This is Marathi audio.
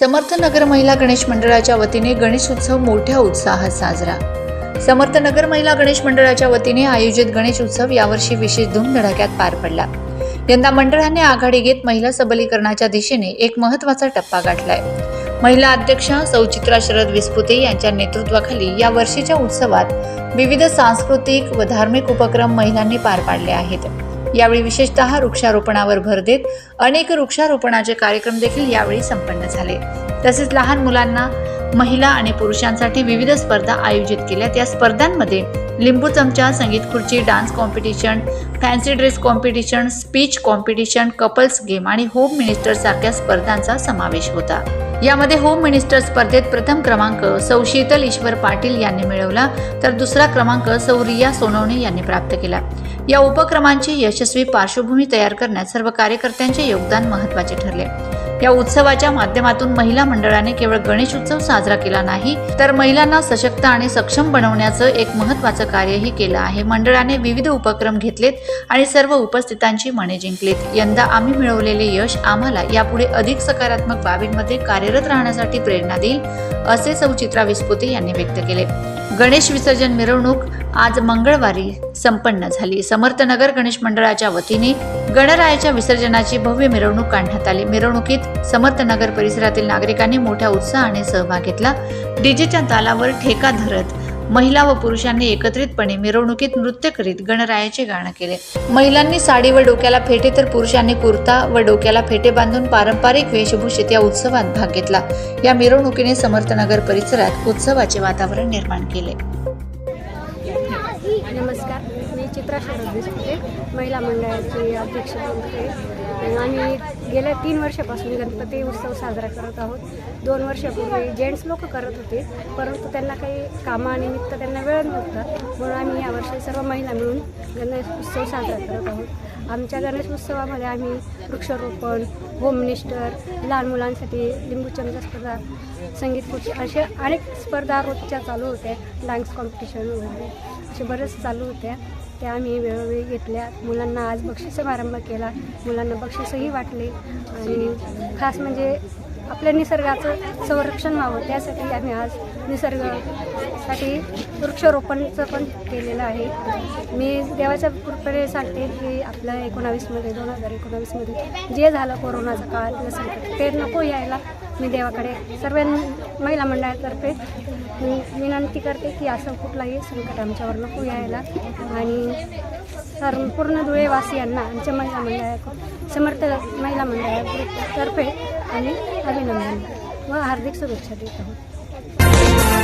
समर्थनगर महिला गणेश मंडळाच्या वतीने गणेश उत्सव मोठ्या उत्साहात साजरा. समर्थनगर महिला गणेश मंडळाच्या वतीने आयोजित गणेश उत्सव यावर्षी विशेष धूमधडाक्यात पार पडला. यंदा मंडळाने आघाडी घेत महिला सबलीकरणाच्या दिशेने एक महत्त्वाचा टप्पा गाठलाय. महिला अध्यक्षा सौचित्रा शरद विस्पुते यांच्या नेतृत्वाखाली या वर्षीच्या उत्सवात विविध सांस्कृतिक व धार्मिक उपक्रम महिलांनी पार पाडले आहेत. यावेळी विशेषतः वृक्षारोपणावर भर देत अनेक वृक्षारोपणाचे कार्यक्रम देखील यावेळी संपन्न झाले. तसेच लहान मुलांना महिला आणि पुरुषांसाठी विविध स्पर्धा आयोजित केल्या. त्या स्पर्धांमध्ये लिंबू चमचा संगीत खुर्ची dance competition fancy dress competition speech competition couples game आणि होम मिनिस्टर सारख्या स्पर्धांचा समावेश होता. यामध्ये होम मिनिस्टर स्पर्धेत प्रथम क्रमांक सौ शीतल ईश्वर पाटील यांनी मिळवला तर दुसरा क्रमांक सौ रिया सोनवणे यांनी प्राप्त केला. या उपक्रमांची यशस्वी पार्श्वभूमी तयार करण्यात सर्व कार्यकर्त्यांचे योगदान महत्त्वाचे ठरले. या उत्सवाच्या माध्यमातून महिला मंडळाने केवळ गणेश उत्सव साजरा केला नाही तर महिलांना सशक्त आणि सक्षम बनवण्याचं एक महत्त्वाचं कार्यही केलं आहे. मंडळाने विविध उपक्रम घेतलेत आणि सर्व उपस्थितांची मने जिंकलेत. यंदा आम्ही मिळवलेले यश आम्हाला यापुढे अधिक सकारात्मक बाबींमध्ये कार्यरत राहण्यासाठी प्रेरणा देईल असे सौ चित्रा विस्पुते यांनी व्यक्त केले. गणेश विसर्जन मिरवणूक आज मंगळवारी संपन्न झाली. समर्थनगर गणेश मंडळाच्या वतीने गणरायाच्या विसर्जनाची भव्य मिरवणूक काढण्यात आली. मिरवणुकीत समर्थनगर परिसरातील नागरिकांनी मोठ्या उत्साहाने सहभाग घेतला. डीजेच्या तालावर ठेका धरत महिला व पुरुषांनी एकत्रितपणे मिरवणुकीत नृत्य करीत गणरायाचे गाणं केले. महिलांनी साडी व डोक्याला फेटे तर पुरुषांनी कुर्ता व डोक्याला फेटे बांधून पारंपरिक वेशभूषेत या उत्सवात भाग घेतला. या मिरवणुकीने समर्थनगर परिसरात उत्सवाचे वातावरण निर्माण केले. नमस्कार. मी चित्रा शरद देशमुखे महिला मंडळाची अध्यक्ष बोलते आम्ही गेल्या तीन वर्षापासून गणपती उत्सव साजरा करत आहोत. दोन वर्षापूर्वी जेंट्स लोक करत होते परंतु त्यांना काही कामानिमित्त त्यांना वेळ नव्हता. म्हणून आम्ही यावर्षी सर्व महिला मिळून गणेश उत्सव साजरा करत आहोत. आमच्या गणेश उत्सवामध्ये आम्ही वृक्षारोपण होम मिनिस्टर लहान मुलांसाठी लिंबू चमचा स्पर्धा संगीत खुर्ची अशा अनेक स्पर्धा रोजच्या चालू होत्या. डान्स कॉम्पिटिशन वगैरे असे बरेच चालू होत्या. त्या आम्ही वेळोवेळी घेतल्या. मुलांना आज बक्षीस प्रारंभ केला. मुलांना बक्षीसही वाटले. आणि खास म्हणजे आपल्या निसर्गाचं संरक्षण व्हावं त्यासाठी आम्ही आज निसर्गासाठी वृक्षारोपणचं पण केलेलं आहे. मी देवाच्या कृपेने सांगते की आपल्या एकोणावीसमध्ये दोन हजार एकोणावीसमध्ये जे झालं कोरोनाचा काळ संकट ते नको यायला. मी देवाकडे सर्व महिला मंडळातर्फे मी विनंती करते की असं कुठलाही संकट आमच्यावर नको यायला. आणि सर्व पूर्ण धुळेवासियांना आमच्या महिला मंडळाकडून समर्थ महिला मंडळातर्फे आम्ही अभिनंदन व हार्दिक शुभेच्छा देत आहोत.